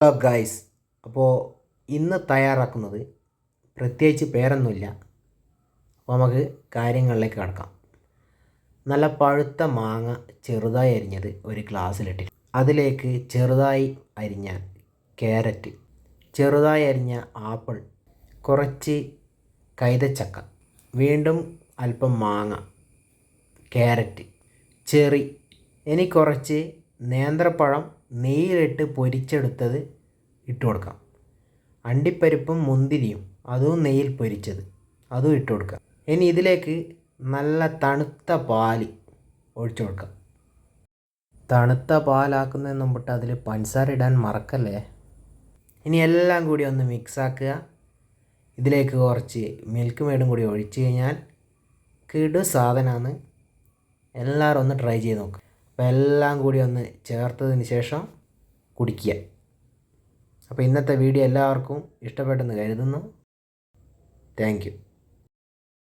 Hello guys അപ്പോൾ ഇന്ന് തയ്യാറാക്കുന്നത് പ്രത്യേകിച്ച് പേരൊന്നുമില്ല. അപ്പോൾ നമുക്ക് കാര്യങ്ങളിലേക്ക് കടക്കാം. നല്ല പഴുത്ത മാങ്ങ ചെറുതായി അരിഞ്ഞത് ഒരു ഗ്ലാസ്സിലിട്ടി അതിലേക്ക് ചെറുതായി അരിഞ്ഞ ക്യാരറ്റ് ചെറുതായി അരിഞ്ഞ ആപ്പിൾ കുറച്ച് കൈതച്ചക്ക വീണ്ടും അല്പം മാങ്ങ ക്യാരറ്റ് ചെറി ഇനി കുറച്ച് നേന്ത്രപ്പഴം നെയ്യിലിട്ട് പൊരിച്ചെടുത്തത് ഇട്ട് കൊടുക്കാം. അണ്ടിപ്പരിപ്പും മുന്തിരിയും അതും നെയ്യിൽ പൊരിച്ചത് അതും ഇട്ട് കൊടുക്കാം. ഇനി ഇതിലേക്ക് നല്ല തണുത്ത പാൽ ഒഴിച്ചു കൊടുക്കാം. തണുത്ത പാലാക്കുന്നതിന് മുമ്പിട്ട് അതിൽ പഞ്ചസാര ഇടാൻ മറക്കല്ലേ? ഇനി എല്ലാം കൂടി ഒന്ന് മിക്സാക്കുക ഇതിലേക്ക് കുറച്ച് മിൽക്ക് മേടും കൂടി ഒഴിച്ച് കഴിഞ്ഞാൽ കിടു സാധനമാണ് എല്ലാവരും ഒന്ന് ട്രൈ ചെയ്ത് നോക്കുക അപ്പോൾ എല്ലാം കൂടി ഒന്ന് ചേർത്തതിന് ശേഷം കുടിക്കുക. അപ്പോൾ ഇന്നത്തെ വീഡിയോ എല്ലാവർക്കും ഇഷ്ടപ്പെട്ടെന്ന് കരുതുന്നു. Thank you.